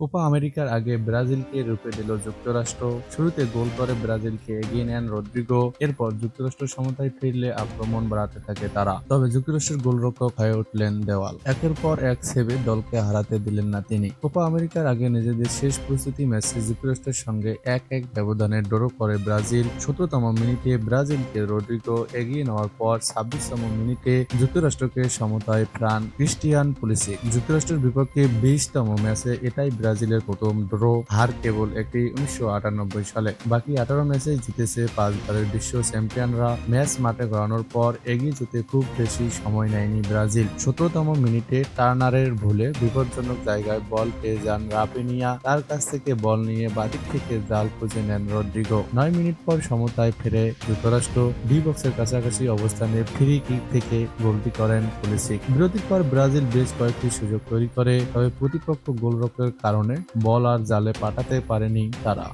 Copa আমেরিকার আগে ব্রাজিলকে রূপে দিল যুক্তরাষ্ট্র। শুরুতে গোল করে ব্রাজিলকে এগিয়ে নেন রদ্রিগো এরপর যুক্তরাষ্ট্র সমতায় ফিরলে আক্রমণ বাড়াতে থাকে তারা। তবে যুক্তরাষ্ট্রের গোলরক্ষক হয়ে উঠলেন দেওয়াল। একের পর এক সেভে দলকে হারাতে দিলেন না তিনি। কোপা আমেরিকার আগে নিজেদের শেষ প্রস্তুতি ম্যাচে যুক্তরাষ্ট্রের সঙ্গে এক এক ব্যবধানে ড্র করে ব্রাজিল। সতেরোতম মিনিটে ব্রাজিলকে রদ্রিগো এগিয়ে নেওয়ার পর ছাব্বিশতম মিনিটে যুক্তরাষ্ট্রকে সমতায় প্রাণ ক্রিস্টিয়ান পুলিসিক। যুক্তরাষ্ট্রের বিপক্ষে বিশতম ম্যাচে এটাই ব্রাজিলের প্রথম ড্র হার কেবল একটি উনিশশো আটানব্বই সালে। বাকি আঠারো ম্যাচে জিতেছে পাঁচবারের বিশ্ব চ্যাম্পিয়নরা। ম্যাচ মাঠে গড়ানোর পর এগিয়ে যেতে খুব বেশি সময় নেয়নি ব্রাজিল। সতেরোতম মিনিটে টার্নারের ভুলে বিপজ্জনক জায়গায় বল পেয়ে যান রাপিনিয়া তার কাছ থেকে বল নিয়ে বাদিক থেকে জাল খুঁজে নেন রদ্রিগো নয় মিনিট পর সমতায় ফেরে যুক্তরাষ্ট্র ডি বক্সের কাছাকাছি অবস্থানে ফ্রি কিক থেকে গোলটি করেন পুলিশিক। বিরতির পর ব্রাজিল বেশ কয়েকটি সুযোগ তৈরি করে, তবে প্রতিপক্ষ গোলরক্ষকের কারণে বল আর জালে পাঠাতে পারেনি তারা।